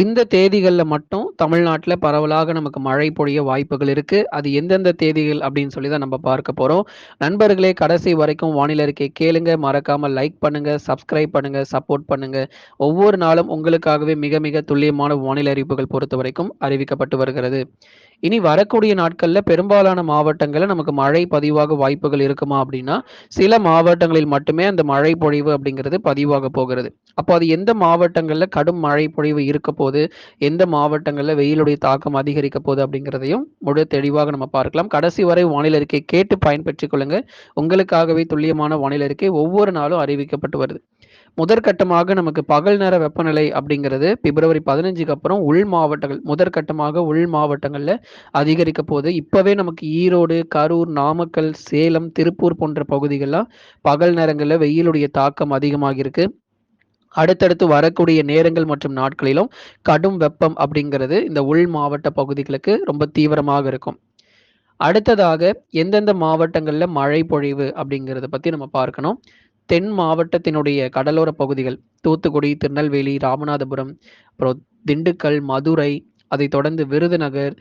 இந்த தேதிகளில் மட்டும் தமிழ்நாட்டில் பரவலாக நமக்கு மழை பொழிய வாய்ப்புகள் இருக்கு. அது எந்தெந்த தேதிகள் அப்படின்னு சொல்லி தான் நம்ம பார்க்க போறோம். நண்பர்களே கடைசி வரைக்கும் வானிலை இருக்கை கேளுங்க. மறக்காம லைக் பண்ணுங்க, சப்ஸ்கிரைப் பண்ணுங்க, சப்போர்ட் பண்ணுங்க. ஒவ்வொரு நாளும் உங்களுக்காகவே மிக மிக துல்லியமான வானிலை அறிவிப்புகள் பொறுத்தவரைக்கும் அறிவிக்கப்பட்டு வருகிறது. இனி வரக்கூடிய நாட்களில் பெரும்பாலான மாவட்டங்களில் நமக்கு மழை பதிவாக வாய்ப்புகள் இருக்குமா அப்படின்னா, சில மாவட்டங்களில் மட்டுமே அந்த மழை பொழிவு அப்படிங்கிறது பதிவாக போகிறது. அப்போ அது எந்த மாவட்டங்களில் கடும் மழை பொழிவு இருக்க போது, எந்த மாவட்டங்களில் வெயிலுடைய தாக்கம் அதிகரிக்க போது அப்படிங்கிறதையும் முழு தெளிவாக நம்ம பார்க்கலாம். கடைசி வரை வானிலை அறிக்கை கேட்டு பயன்பெற்றுக் கொள்ளுங்க. உங்களுக்காகவே துல்லியமான வானிலை அறிக்கை ஒவ்வொரு நாளும் அறிவிக்கப்பட்டு வருது. முதற்கட்டமாக நமக்கு பகல் நேர வெப்பநிலை அப்படிங்கிறது பிப்ரவரி 15க்கு அப்புறம் உள் மாவட்டங்கள் முதற்கட்டமாக உள் மாவட்டங்களில் அதிகரிக்க போது. இப்போவே நமக்கு ஈரோடு, கரூர், நாமக்கல், சேலம், திருப்பூர் போன்ற பகுதிகள்லாம் பகல் நேரங்களில் வெயிலுடைய தாக்கம் அதிகமாக இருக்கு. அடுத்தடுத்து வரக்கூடிய நேரங்கள் மற்றும் நாட்களிலும் கடும் வெப்பம் அப்படிங்கிறது இந்த உள் மாவட்ட பகுதிகளுக்கு ரொம்ப தீவிரமாக இருக்கும். அடுத்ததாக எந்தெந்த மாவட்டங்களில் மழை பொழிவு அப்படிங்கிறத பற்றி நம்ம பார்க்கணும். தென் மாவட்டத்தினுடைய கடலோர பகுதிகள் தூத்துக்குடி, திருநெல்வேலி, ராமநாதபுரம், அப்புறம் திண்டுக்கல், மதுரை, அதைத் தொடர்ந்து விருதுநகர்,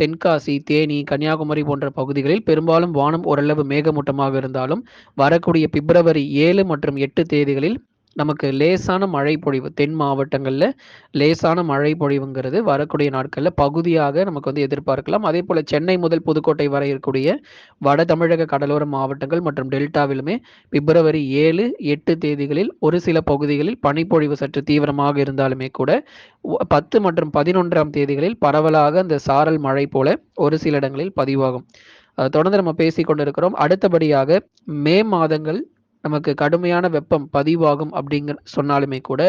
தென்காசி, தேனி, கன்னியாகுமரி போன்ற பகுதிகளில் பெரும்பாலும் வானம் ஓரளவு மேகமூட்டமாக இருந்தாலும், வரக்கூடிய பிப்ரவரி ஏழு மற்றும் எட்டு தேதிகளில் நமக்கு லேசான மழை பொழிவு தென் மாவட்டங்களில் லேசான மழை பொழிவுங்கிறது வரக்கூடிய நாட்களில் பகுதியாக நமக்கு வந்து எதிர்பார்க்கலாம். அதே போல் சென்னை முதல் புதுக்கோட்டை வரை இருக்கக்கூடிய வட தமிழக கடலோர மாவட்டங்கள் மற்றும் டெல்டாவிலுமே பிப்ரவரி 7, 8 தேதிகளில் ஒரு சில பகுதிகளில் பனிப்பொழிவு சற்று தீவிரமாக இருந்தாலுமே கூட, பத்து மற்றும் 11ஆம் தேதிகளில் பரவலாக அந்த சாரல் மழை போல ஒரு சில இடங்களில் பதிவாகும். தொடர்ந்து நம்ம பேசிக் கொண்டிருக்கிறோம். அடுத்தபடியாக மே மாதங்கள் நமக்கு கடுமையான வெப்பம் பதிவாகும் அப்படிங்கிற சொன்னாலுமே கூட,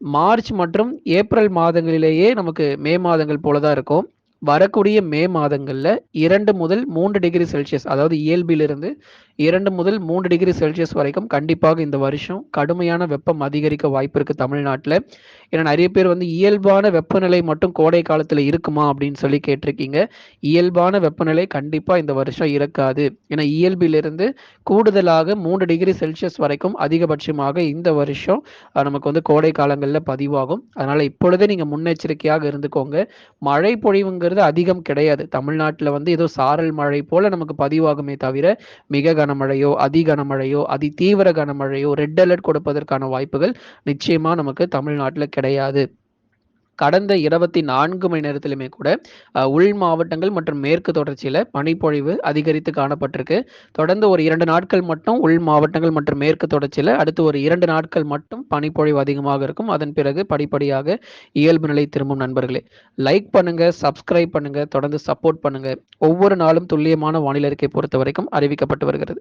மார்ச் மற்றும் ஏப்ரல் மாதங்களிலேயே நமக்கு மே மாதங்கள் போல தான் இருக்கும். வரக்கூடிய மே மாதங்களில் இரண்டு முதல் மூன்று டிகிரி செல்சியஸ் அதாவது இயல்பிலிருந்து இரண்டு முதல் மூன்று டிகிரி செல்சியஸ் வரைக்கும் கண்டிப்பாக இந்த வருஷம் கடுமையான வெப்பம் அதிகரிக்க வாய்ப்பு இருக்கு தமிழ்நாட்டில் ஏன்னா நிறைய பேர் வந்து இயல்பான வெப்பநிலை மட்டும் கோடை காலத்தில் இருக்குமா அப்படின்னு சொல்லி கேட்டிருக்கீங்க. இயல்பான வெப்பநிலை கண்டிப்பாக இந்த வருஷம் இருக்காது. ஏன்னா இயல்பிலிருந்து கூடுதலாக மூன்று டிகிரி செல்சியஸ் வரைக்கும் அதிகபட்சமாக இந்த வருஷம் நமக்கு வந்து கோடை காலங்களில் பதிவாகும். அதனால இப்பொழுதே நீங்கள் முன்னெச்சரிக்கையாக இருந்துக்கோங்க. மழை பொழிவுங்க பொழிவுங்கிறது அதிகம் கிடையாது. தமிழ்நாட்டில் வந்து ஏதோ சாரல் மழை போல நமக்கு பதிவாகுமே தவிர, மிக கனமழையோ, அதி கனமழையோ, அதி தீவிர கனமழையோ, ரெட் அலர்ட் கொடுப்பதற்கான வாய்ப்புகள் நிச்சயமா நமக்கு தமிழ்நாட்டில் கிடையாது. கடந்த 24 மணி நேரத்திலுமே கூட உள் மாவட்டங்கள் மற்றும் மேற்கு தொடர்ச்சியில பனிப்பொழிவு அதிகரித்து காணப்பட்டிருக்கு. தொடர்ந்து ஒரு இரண்டு நாட்கள் மட்டும் உள் மாவட்டங்கள் மற்றும் மேற்கு தொடர்ச்சியில, அடுத்து ஒரு இரண்டு நாட்கள் மட்டும் பனிப்பொழிவு அதிகமாக இருக்கும். அதன் பிறகு படிப்படியாக இயல்பு நிலை திரும்பும் நண்பர்களே. லைக் பண்ணுங்க, சப்ஸ்கிரைப் பண்ணுங்க, தொடர்ந்து சப்போர்ட் பண்ணுங்க. ஒவ்வொரு நாளும் துல்லியமான வானிலை அறிக்கை பொறுத்தவரைக்கும் அறிவிக்கப்பட்டு வருகிறது.